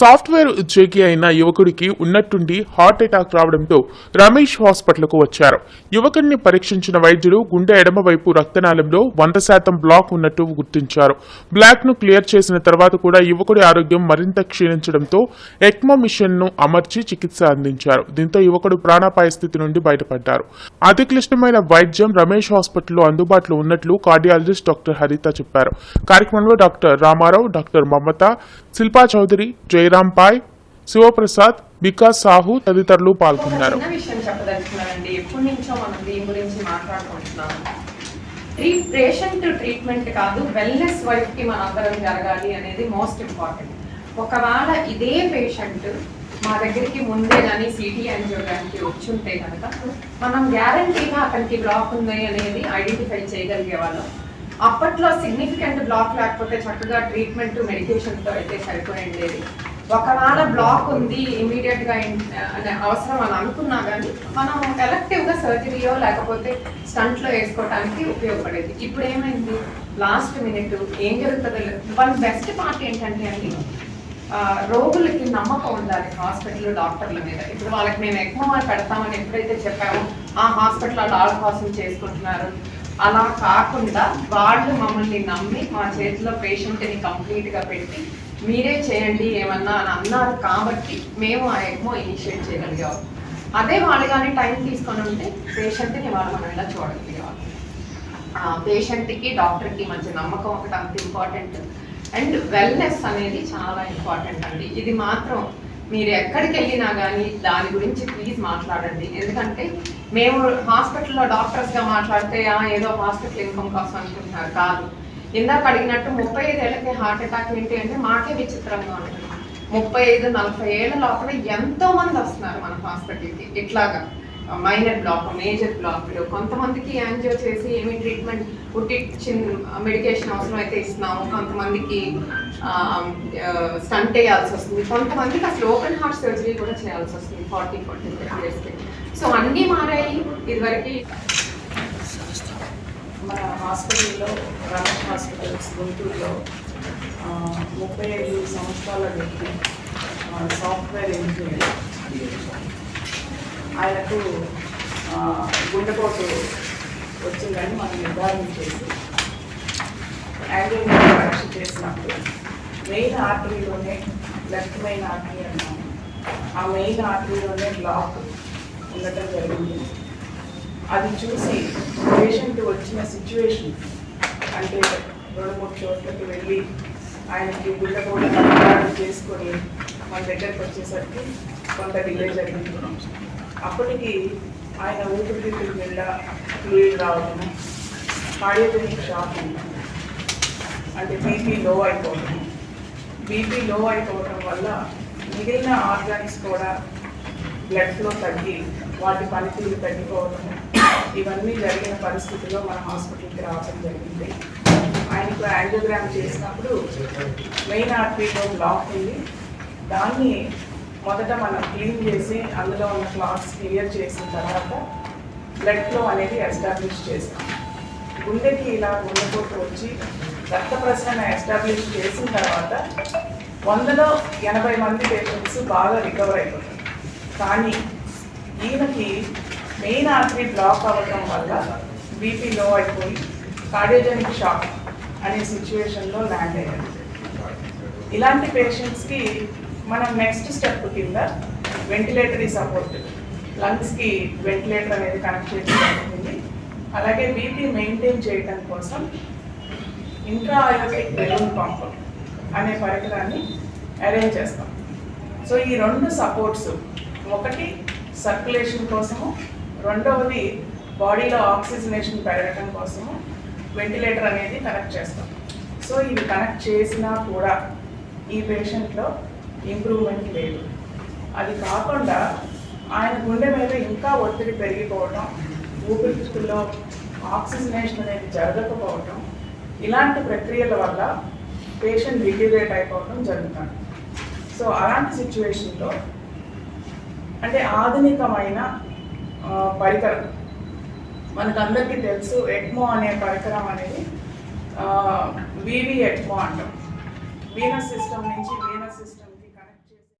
Software ఉద్యోగి అయిన యువకుడికి ఉన్నట్టుండి హార్ట్ అటాక్ రావడంతో రమేష్ హాస్పిటల్కు వచ్చారు. యువకుడిని పరీక్షించిన వైద్యులు గుండె ఎడమవైపు రక్తనాళంలో వంద శాతం బ్లాక్ ఉన్నట్టు గుర్తించారు. బ్లాక్ను క్లియర్ చేసిన తర్వాత కూడా యువకుడి ఆరోగ్యం మరింత క్షీణించడంతో ఎక్మో మిషన్ను అమర్చి చికిత్స అందించారు. దీంతో యువకుడు ప్రాణాపాయ స్థితి నుండి బయటపడ్డారు. అతి క్లిష్టమైన వైద్యం రమేష్ హాస్పిటల్లో అందుబాటులో ఉన్నట్లు కార్డియాలజిస్ట్ డాక్టర్ హరిత చెప్పారు. కార్యక్రమంలో డాక్టర్ రామారావు డాక్టర్ మమత శిల్పా చౌదరి జయరాం పాయ్ శివప్రసాద్ వికాస్ సాహు తదితరులు పాల్గొన్నారు. మనం పేషెంట్ ట్రీట్మెంట్ కాదు వెల్నెస్ వైఫ్కి మనందరం జరగాలి అనేది మోస్ట్ ఇంపార్టెంట్. ఒకవేళ ఇదే పేషెంట్ మా దగ్గరికి ముందే కానీ సిటీ అంజియోగ్రామ్కి వచ్చుంటే కనుక మనం గ్యారంటీగా అతనికి బ్లాక్ ఉంది అనేది ఐడెంటిఫై చేయగలిగే వాళ్ళం. అప్పట్లో సిగ్నిఫికెంట్ బ్లాక్ లేకపోతే చక్కగా ట్రీట్మెంట్ మెడికేషన్తో అయితే సరిపోయి ఉండేది ఒకవేళ బ్లాక్ ఉంది ఇమీడియట్గా అవసరం అని అనుకున్నా కానీ మనం ఎలక్టివ్గా సర్జరీయో లేకపోతే స్టంట్లో వేసుకోవడానికి ఉపయోగపడేది. ఇప్పుడు ఏమైంది? లాస్ట్ మినిట్ ఏం జరుగుతుందో వన్ బెస్ట్ పార్ట్ ఏంటంటే అండి రోగులకి నమ్మకం ఉండాలి హాస్పిటల్ డాక్టర్ల మీద. ఇప్పుడు వాళ్ళకి మేము ఎక్కువ పెడతామని ఎప్పుడైతే చెప్పామో ఆ హాస్పిటల్ వాళ్ళ కోసం చేసుకుంటున్నారు. అలా కాకుండా వాళ్ళు మమ్మల్ని నమ్మి మా చేతిలో పేషెంట్ని కంప్లీట్గా పెట్టి మీరే చేయండి ఏమన్నా అని అన్నారు కాబట్టి మేము ఆ ఎగ్మో ఇనిషియేట్ చేయగలిగాం. అదే వాళ్ళు కానీ టైం తీసుకొని ఉంటే పేషెంట్ని వాళ్ళు మనం ఇలా చూడగలిగేవాళ్ళం పేషెంట్కి డాక్టర్కి మంచి నమ్మకం ఒకటి అంత ఇంపార్టెంట్. అండ్ వెల్నెస్ అనేది చాలా ఇంపార్టెంట్ అండి. ఇది మాత్రం మీరు ఎక్కడికి వెళ్ళినా కానీ దాని గురించి ప్లీజ్ మాట్లాడండి. ఎందుకంటే మేము హాస్పిటల్లో డాక్టర్స్గా మాట్లాడితే ఏదో హాస్పిటల్ ఇన్కమ్ కోసం అనుకుంటున్నారు. కాదు. ఇందాక అడిగినట్టు ముప్పై ఐదేళ్ళకి హార్ట్ అటాక్ ఏంటి అంటే మాకే విచిత్రంగా ఉంటుంది. ముప్పై ఐదు నలభై ఏళ్ళ లోపల ఎంతో మంది వస్తున్నారు మన హాస్పిటల్కి. ఇట్లాగా. మైనర్ బ్లాక్ మేజర్ బ్లాక్ కొంతమందికి యాంజియో చేసి ఏమి ట్రీట్మెంట్ ఉట్టి మెడికేషన్ అవసరం అయితే ఇస్తున్నాము. కొంతమందికి స్టంట్ వేయాల్సి వస్తుంది. కొంతమందికి అసలు ఓపెన్ హార్ట్ సర్జరీ కూడా చేయాల్సి వస్తుంది ఫార్టీ ఫార్టీ ఫైవ్ ఇయర్స్కి సో అన్నీ మారాయి ఇదివరకు. మన హాస్పిటల్లో రమేష్ హాస్పిటల్స్ గుంటూరులో ముప్పై ఐదు సంవత్సరాల వ్యక్తి సాఫ్ట్వేర్ ఇంజనీర్. ఆయనకు గుండెపోటు వచ్చిందని మనం నిర్ధారణ చేసి యాంగిల్ పరీక్ష చేసినప్పుడు మెయిన్ ఆర్టరీలోనే లెఫ్ట్ మెయిన్ ఆర్టరీ అన్నాము ఆ మెయిన్ ఆర్టరీలోనే బ్లాక్ ఉండటం జరిగింది. అది చూసి పేషెంట్ వచ్చిన సిచ్యువేషన్ అంటే రెండు మూడు చోట్లకి వెళ్ళి ఆయనకి గుండెపోటు చేసుకొని మన దగ్గరికి వచ్చేసరికి కొంత డిలే జరిగింది. అప్పటికి ఆయన ఊపిరితిత్తుల నిండా ఫ్లూయిడ్ రావడము కార్డియోజనిక్ షాక్ అంటే బీపీ లో అయిపోవడం బీపీ లో అయిపోవడం వల్ల మిగిలిన ఆర్గానిక్స్ కూడా బ్లడ్ ఫ్లో తగ్గి వాటి పనితీరు తగ్గిపోవడం ఇవన్నీ జరిగిన పరిస్థితుల్లో మన హాస్పిటల్కి రావడం జరిగింది. ఆయనకు యాంజియోగ్రామ్ చేసినప్పుడు మెయిన్ ఆర్టరీలో బ్లాక్ ఉంది దాన్ని మొదట మనం క్లీన్ చేసి అందులో ఉన్న క్లాత్స్ క్లియర్ చేసిన తర్వాత బ్లడ్ ఫ్లో అనేది ఎస్టాబ్లిష్ చేస్తాం. గుండెకి ఇలా గుండెపోటు వచ్చి రక్త ప్రసరణ ఎస్టాబ్లిష్ చేసిన తర్వాత వందలో ఎనభై మంది పేషెంట్స్ బాగా రికవర్ అయిపోతారు. కానీ ఈయనకి మెయిన్ ఆర్టరీ బ్లాక్ అవ్వడం వల్ల బీపీ లో అయిపోయి కార్డియోజెనిక్ షాక్ అనే సిచ్యువేషన్లో ల్యాండ్ అయ్యారు. ఇలాంటి పేషెంట్స్కి మనం నెక్స్ట్ స్టెప్ కింద వెంటిలేటరీ సపోర్ట్ లంగ్స్కి వెంటిలేటర్ అనేది కనెక్ట్ చేయడం జరుగుతుంది. అలాగే బీపీ మెయింటైన్ చేయడం కోసం ఇంట్రాయోటిక్ బెలూన్ పంప్ అనే పరికరాన్ని అరేంజ్ చేస్తాం. సో ఈ రెండు సపోర్ట్స్ ఒకటి సర్క్యులేషన్ కోసము రెండవది బాడీలో ఆక్సిజనేషన్ పెరగడం కోసము వెంటిలేటర్ అనేది కనెక్ట్ చేస్తాం. సో ఇవి కనెక్ట్ చేసినా కూడా ఈ పేషెంట్లో ఇంప్రూవ్మెంట్ లేదు. అది కాకుండా ఆయన గుండె మీద ఇంకా ఒత్తిడి పెరిగిపోవడం ఊపిరితిత్తుల్లో ఆక్సిజనేషన్ అనేది జరగకపోవడం ఇలాంటి ప్రక్రియల వల్ల పేషెంట్ డిగ్రేట్ అయిపోవడం జరుగుతుంది. సో అలాంటి సిచ్యువేషన్లో అంటే ఆధునికమైన పరికరం పరికరం మనకందరికీ తెలుసు ఎక్మో అనే పరికరం అనేది వివి ఎక్మో అంటాం. వీనస్ సిస్టమ్ నుంచి